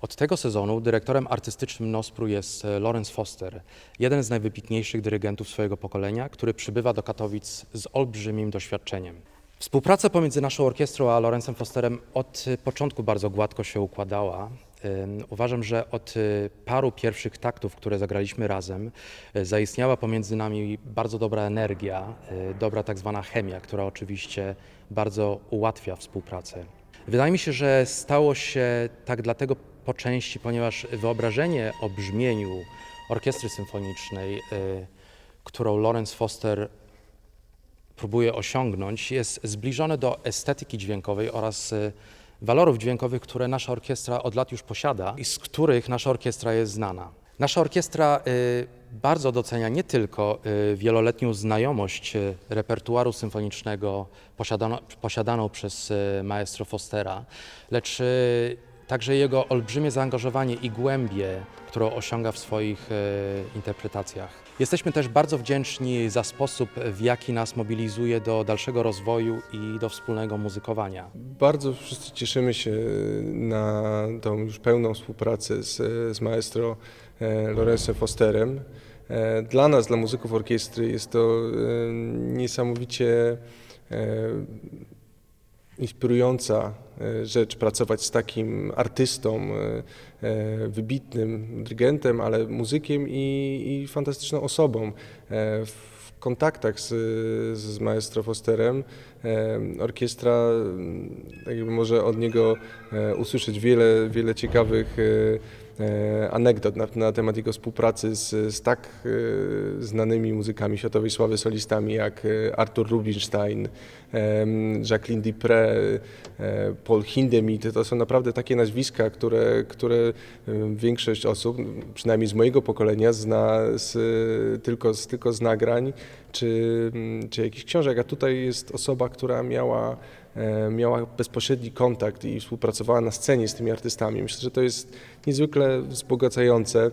Od tego sezonu dyrektorem artystycznym Nospru jest e, Lawrence Foster, jeden z najwybitniejszych dyrygentów swojego pokolenia, który przybywa do Katowic z olbrzymim doświadczeniem. Współpraca pomiędzy naszą orkiestrą a Lawrencem Fosterem od e, początku bardzo gładko się układała. Uważam, że od e, paru pierwszych taktów, które zagraliśmy razem, zaistniała pomiędzy nami bardzo dobra energia, dobra tak zwana chemia, która oczywiście bardzo ułatwia współpracę. Wydaje mi się, że stało się tak dlatego po części, ponieważ wyobrażenie o brzmieniu orkiestry symfonicznej, y, którą Lawrence Foster próbuje osiągnąć, jest zbliżone do estetyki dźwiękowej oraz y, walorów dźwiękowych, które nasza orkiestra od lat już posiada i z których nasza orkiestra jest znana. Nasza orkiestra y, bardzo docenia nie tylko y, wieloletnią znajomość y, repertuaru symfonicznego posiadaną przez maestro Fostera, lecz także jego olbrzymie zaangażowanie i głębię, którą osiąga w swoich y, interpretacjach. Jesteśmy też bardzo wdzięczni za sposób, w jaki nas mobilizuje do dalszego rozwoju i do wspólnego muzykowania. Bardzo wszyscy cieszymy się na tą już pełną współpracę z, z maestro e, Lorenzem Fosterem. E, Dla nas, dla muzyków orkiestry jest to e, niesamowicie e, inspirująca e, rzecz pracować z takim artystą, e, e, wybitnym dyrygentem, ale muzykiem i, i fantastyczną osobą. W kontaktach z, z maestro Fosterem orkiestra tak jakby może od niego usłyszeć wiele, wiele ciekawych anegdot na, na temat jego współpracy z, z tak e, znanymi muzykami światowej sławy solistami jak e, Artur Rubinstein, Jacqueline Dupré, e, Paul Hindemith. To są naprawdę takie nazwiska, które, które e, większość osób, przynajmniej z mojego pokolenia, zna z, tylko, z, tylko z nagrań czy, czy jakichś książek, a tutaj jest osoba, która miała, e, miała bezpośredni kontakt i współpracowała na scenie z tymi artystami. Myślę, że to jest niezwykle wzbogacające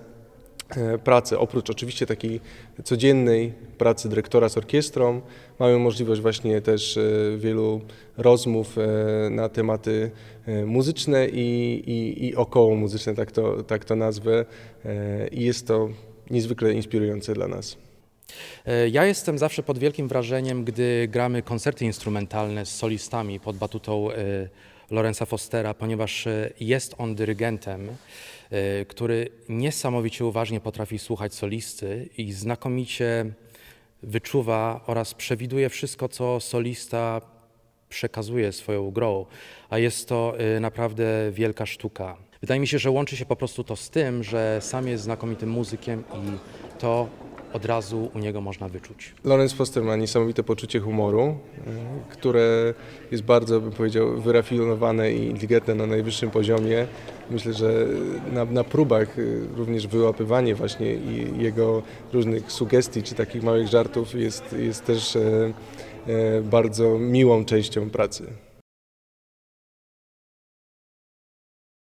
e, pracę. Oprócz oczywiście takiej codziennej pracy dyrektora z orkiestrą, mamy możliwość właśnie też e, wielu rozmów e, na tematy e, muzyczne i, i, i około muzyczne, tak to, tak to nazwę. E, I jest to niezwykle inspirujące dla nas. E, Ja jestem zawsze pod wielkim wrażeniem, gdy gramy koncerty instrumentalne z solistami pod batutą e, Lorenza Fostera, ponieważ e, jest on dyrygentem, który niesamowicie uważnie potrafi słuchać solisty i znakomicie wyczuwa oraz przewiduje wszystko, co solista przekazuje swoją grą, a jest to naprawdę wielka sztuka. Wydaje mi się, że łączy się po prostu to z tym, że sam jest znakomitym muzykiem i to od razu u niego można wyczuć. Lorenz Foster ma niesamowite poczucie humoru, e, które jest bardzo, bym powiedział, wyrafinowane i inteligentne na najwyższym poziomie. Myślę, że na, na próbach e, również wyłapywanie właśnie jego różnych sugestii czy takich małych żartów jest, jest też e, bardzo miłą częścią pracy.